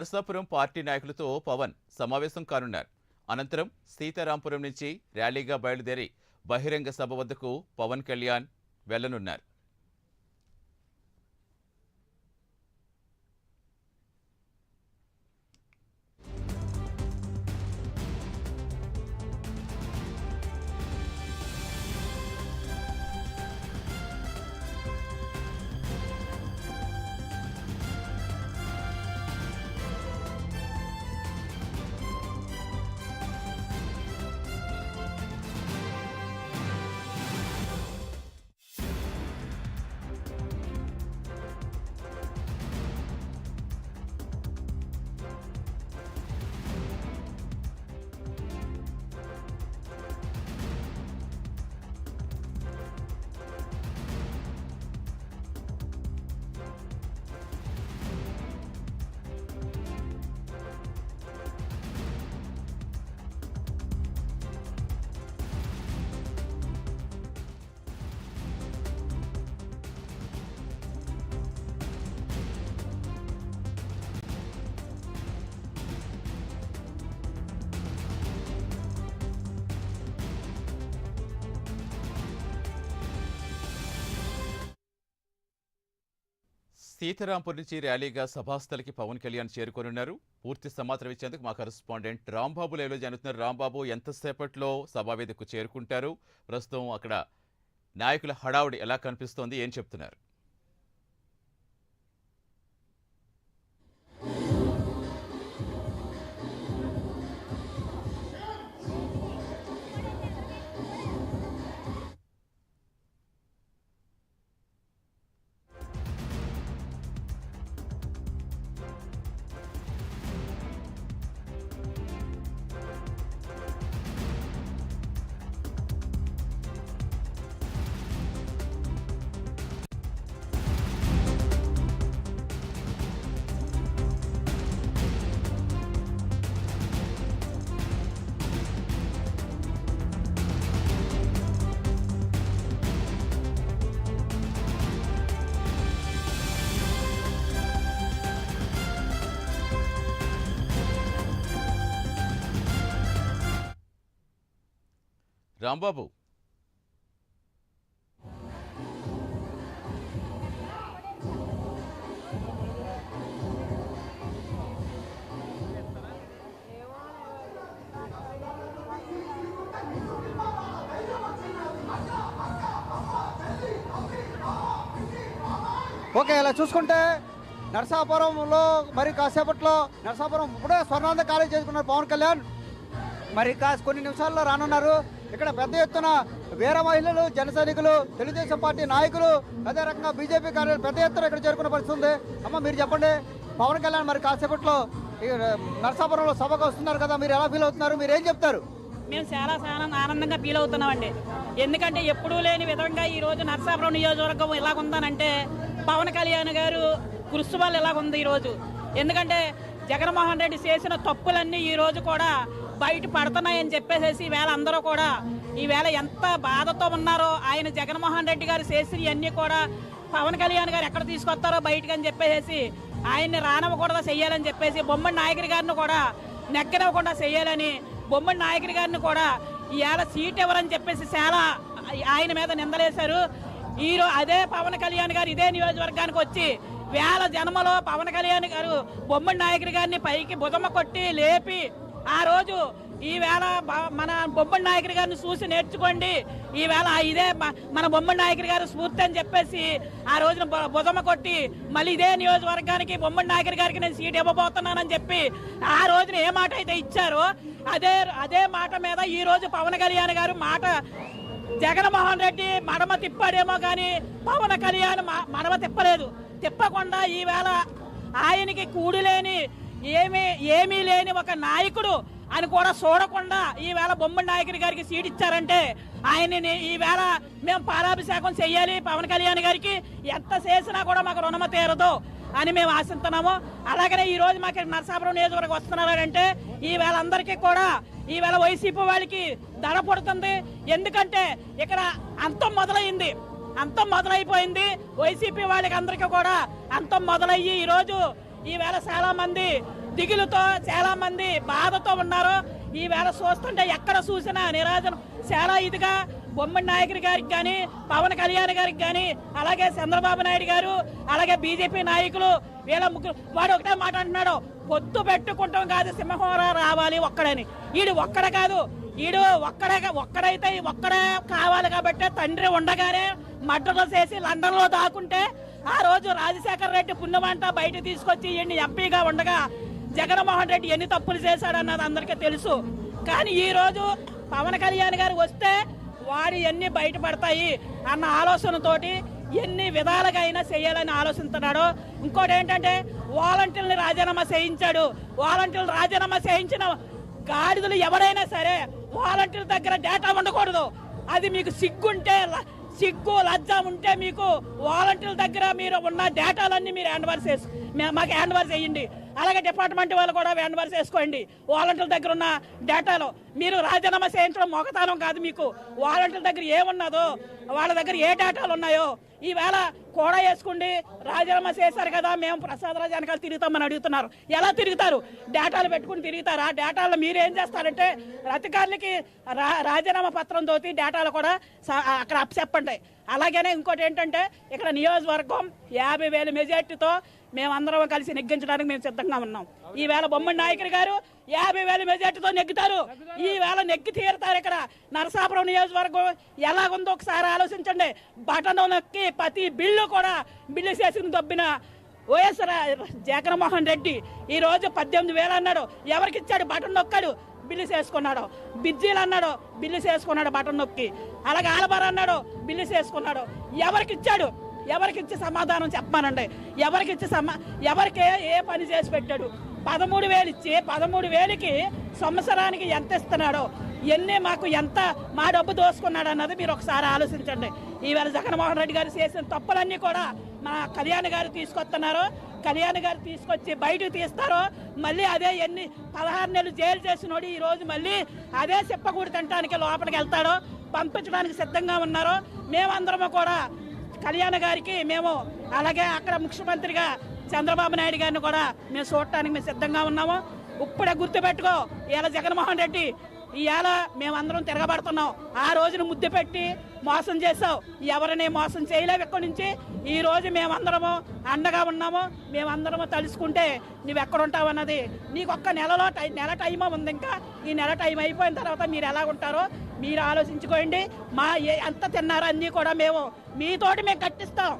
Narasapuram party నాయకులతో పవన్ సమావేశం కానున్నారు. అనంతరం సీతారాంపురం నుంచి ర్యాలీగా బయలుదేరి బహిరంగ సభ వద్దకు పవన్ కళ్యాణ్ వెళ్ళనున్నారు. సీతారాంపూర్ నుంచి ర్యాలీగా సభాస్థలికి పవన్ కళ్యాణ్ చేరుకోనున్నారు. పూర్తి సమాచారం ఇచ్చేందుకు మా కరెస్పాండెంట్ రాంబాబు లైవ్లో జరుగుతున్నారు రాంబాబు ఎంతసేపట్లో సభావేదికకు చేరుకుంటారు? ప్రస్తుతం అక్కడ నాయకుల హడావుడి ఎలా కనిపిస్తోంది? ఏం చెప్తున్నారు? రాంబాబు. ఓకే ఇలా చూసుకుంటే నరసాపురంలో మరి కాసేపట్లో నరసాపురం ఇప్పుడే స్వర్ణాంద కాలేజ్ చేసుకున్నారు పవన్ కళ్యాణ్. మరి కాస్ కొన్ని నిమిషాల్లో రానున్నారు. ఇక్కడ పెద్ద ఎత్తున వీర మహిళలు జన సైనికులు తెలుగుదేశం పార్టీ నాయకులు అదే రకంగా బీజేపీ కార్యాలయం పెద్ద ఎత్తున ఇక్కడ చేరుకున్న పరిస్థితి ఉంది. అమ్మ మీరు చెప్పండి. పవన్ కళ్యాణ్ మరి కాసేపట్లో నరసాపురంలో సభకు వస్తున్నారు కదా మీరు ఎలా ఫీల్ అవుతున్నారు? మీరు ఏం చెప్తారు? మేము చాలా చాలా ఆనందంగా ఫీల్ అవుతున్నామండి. ఎందుకంటే ఎప్పుడూ లేని విధంగా ఈ రోజు నరసాపురం నియోజకవర్గం ఎలాగుందనంటే పవన్ కళ్యాణ్ గారు కృషి వల్ల ఎలాగుంది ఈ రోజు. ఎందుకంటే జగన్మోహన్ రెడ్డి చేసిన తప్పులన్నీ ఈరోజు కూడా బయట పడుతున్నాయని చెప్పేసి ఈవేళ అందరూ కూడా ఈవేళ ఎంత బాధతో ఉన్నారో ఆయన జగన్మోహన్ రెడ్డి గారు చేసినవన్నీ కూడా పవన్ కళ్యాణ్ గారు ఎక్కడ తీసుకొస్తారో బయటకు అని చెప్పేసి ఆయన్ని రానవ్వకూడదా చెయ్యాలని చెప్పేసి బొమ్మడి నాయకుడి గారిని కూడా నెగ్గనివ్వకుండా చెయ్యాలని బొమ్మడి నాయకుడి గారిని కూడా ఈవేళ సీట్ ఎవరని చెప్పేసి చాలా ఆయన మీద నిందలేశారు. ఈరోజు అదే పవన్ కళ్యాణ్ గారు ఇదే నియోజకవర్గానికి వచ్చి వేల జన్మలో పవన్ కళ్యాణ్ గారు బొమ్మడి నాయకుడి గారిని పైకి బుధమ కొట్టి లేపి ఆ రోజు ఈవేళ మన బొమ్మడి నాయకుడి గారిని చూసి నేర్చుకోండి. ఈవేళ ఇదే మన బొమ్మడి నాయకుడి గారు స్ఫూర్తి అని చెప్పేసి ఆ రోజున బు- బుధమ కొట్టి మళ్ళీ ఇదే నియోజకవర్గానికి బొమ్మడి నాయకుడి గారికి నేను సీట్ ఇవ్వబోతున్నానని చెప్పి ఆ రోజున ఏ మాట అయితే ఇచ్చారో అదే అదే మాట మీద ఈ రోజు పవన్ కళ్యాణ్ గారు మాట జగన్మోహన్ రెడ్డి మడమ తిప్పాడేమో కానీ పవన్ కళ్యాణ్ మడమ తిప్పలేదు. తిప్పకుండా ఈవేళ ఆయనకి కూడులేని ఏమీ ఏమీ లేని ఒక నాయకుడు అని కూడా చూడకుండా ఈవేళ బొమ్మడి నాయకుడి గారికి సీట్ ఇచ్చారంటే ఆయనని ఈవేళ మేము పాలాభిషేకం చెయ్యాలి పవన్ కళ్యాణ్ గారికి. ఎంత చేసినా కూడా మాకు రుణమ తీరదు అని మేము ఆశిస్తున్నాము అలాగనే ఈ రోజు మాకు నరసాపురం నియోజకవర్గం వస్తున్నారంటే ఈవేళ అందరికీ కూడా ఈవేళ వైసీపీ వాళ్ళకి ధర పడుతుంది. ఎందుకంటే ఇక్కడ అంతం మొదలైంది. అంతం మొదలైపోయింది. వైసీపీ వాళ్ళకి అందరికీ కూడా అంతం మొదలయ్యి ఈరోజు ఈవేళ చాలా మంది దిగులుతో చాలా మంది బాధతో ఉన్నారు. ఈవేళ చూస్తుంటే ఎక్కడ చూసినా నిరాజనం. చాలా ఇదిగా బొమ్మడి నాయకుడి గారికి కానీ పవన్ కళ్యాణ్ గారికి కానీ అలాగే చంద్రబాబు నాయుడు గారు అలాగే బీజేపీ నాయకులు వీళ్ళ ముగ్గురు వాడు ఒకటే మాట అంటున్నాడు. పొత్తు పెట్టుకుంటాం కాదు సింహహోర రావాలి ఒక్కడని. ఈడు ఒక్కడ కాదు. ఈడు ఒక్కడే ఒక్కడైతే ఒక్కడే కావాలి కాబట్టి తండ్రి ఉండగానే మడ్డలు చేసి లండన్లో దాక్కుంటే ఆ రోజు రాజశేఖర రెడ్డి పుణ్యమంట బయట తీసుకొచ్చి ఈయన్ని ఎంపీగా ఉండగా జగన్మోహన్ రెడ్డి ఎన్ని తప్పులు చేశాడన్నది అందరికీ తెలుసు. కానీ ఈ రోజు పవన్ కళ్యాణ్ గారు వస్తే వాడి ఎన్ని బయటపడతాయి అన్న ఆలోచనతోటి ఎన్ని విధాలుగా అయినా చేయాలని ఆలోచిస్తున్నాడు. ఇంకోటి ఏంటంటే వాలంటీర్ని రాజీనామా చేయించాడు. వాలంటీర్లు రాజీనామా చేయించిన గాడిదలు ఎవరైనా సరే వాలంటీర్ దగ్గర డేటా ఉండకూడదు. అది మీకు సిగ్గుంటే ల- సిగ్గు లజ్జ ఉంటే మీకు వాలంటీర్ల దగ్గర మీరు ఉన్న డేటాలన్నీ మీరు హ్యాండ్ ఓవర్ చేసు మాకు హ్యాండ్ ఓవర్ చేయండి. అలాగే డిపార్ట్మెంట్ వాళ్ళు కూడా హ్యాండ్ ఓవర్ చేసుకోండి వాలంటీర్ల దగ్గర ఉన్న డేటాలో. మీరు రాజీనామా చేయించడం మొగతానం కాదు మీకు. వాలంటీర్ల దగ్గర ఏమున్నదో వాళ్ళ దగ్గర ఏ డేటాలు ఉన్నాయో ఈవేళ కూడా వేసుకోండి. రాజీనామా చేశారు కదా మేము ప్రసాద్ రాజు వెనకాల తిరుగుతామని అడుగుతున్నారు. ఎలా తిరుగుతారు? డేటాలు పెట్టుకుని తిరుగుతారు? ఆ డేటాలు మీరు ఏం చేస్తారంటే అధికారులకి రా రాజీనామా పత్రం తోటి డేటాలు కూడా అక్కడ అప్ చెప్పండి అలాగనే ఇంకోటి ఏంటంటే ఇక్కడ నియోజకవర్గం యాభై వేల మెజార్టీతో మేమందరం కలిసి నెగ్గించడానికి మేము సిద్ధంగా ఉన్నాం. ఈ వేళ బొమ్మడి నాయకుడు గారు యాభై వేల మెజార్టీతో నెగ్గుతారు. ఈ వేళ నెగ్గి తీరుతారు ఇక్కడ నరసాపురం నియోజకవర్గం. ఎలాగుందో ఒకసారి ఆలోచించండి. బటన్ నొక్కి ప్రతి బిల్లు కూడా బిల్లు చేసిన దొబ్బిన వైఎస్ఆర్ జగన్మోహన్ రెడ్డి ఈ రోజు పద్దెనిమిది వేలు అన్నాడు. ఎవరికి ఇచ్చాడు? బటన్ నొక్కాడు. బిల్లు వేసుకున్నాడు. బిజ్జీలు అన్నాడు బిల్లు చేసుకున్నాడు బటన్ నొక్కి. అలాగే ఆలబార్ అన్నాడు బిల్లు చేసుకున్నాడు ఎవరికి ఇచ్చాడు ఎవరికి ఇచ్చి సమాధానం చెప్పమానండి. ఎవరికి ఇచ్చి సమా ఎవరికి ఏ- ఏ పని చేసి పెట్టాడు? పదమూడు వేలు ఇచ్చి పదమూడు వేలకి సంవత్సరానికి ఎంత ఇస్తున్నాడో? ఎన్ని మాకు ఎంత మా డబ్బు దోసుకున్నాడు అన్నది మీరు ఒకసారి ఆలోచించండి. ఈవేళ జగన్మోహన్ రెడ్డి గారు చేసిన తప్పులన్నీ కూడా మా కళ్యాణ్ గారు తీసుకొస్తున్నారు. కళ్యాణ్ గారు తీసుకొచ్చి బయటకు తీస్తారో మళ్ళీ అదే ఎన్ని పదహారు నెలలు జైలు చేసినోడు ఈరోజు మళ్ళీ అదే చెప్పకూడదు తినటానికి లోపలికి వెళ్తాడో పంపించడానికి సిద్ధంగా ఉన్నారో మేమందరము కూడా కళ్యాణ గారికి మేము అలాగే అక్కడ ముఖ్యమంత్రిగా చంద్రబాబు నాయుడు గారిని కూడా మేము చూడటానికి మేము సిద్ధంగా ఉన్నాము. ఇప్పుడే గుర్తుపెట్టుకో ఇలా జగన్మోహన్ రెడ్డి ఇవాళ మేమందరం తిరగబడుతున్నాం. ఆ రోజున ముద్దు పెట్టి మోసం చేసావు ఎవరిని మోసం చేయలేవు ఇక్కడి నుంచి. ఈ రోజు మేమందరము అండగా ఉన్నాము. మేమందరము తలుసుకుంటే నువ్వు ఎక్కడ అన్నది నీకు ఒక్క నెలలో టై నెల టైం ఉంది ఇంకా. ఈ నెల టైం అయిపోయిన తర్వాత మీరు ఎలా ఉంటారో మీరు ఆలోచించుకోండి. మా ఏ ఎంత తిన్నారో అన్నీ కూడా మేము మీతోటి మేము కట్టిస్తాం.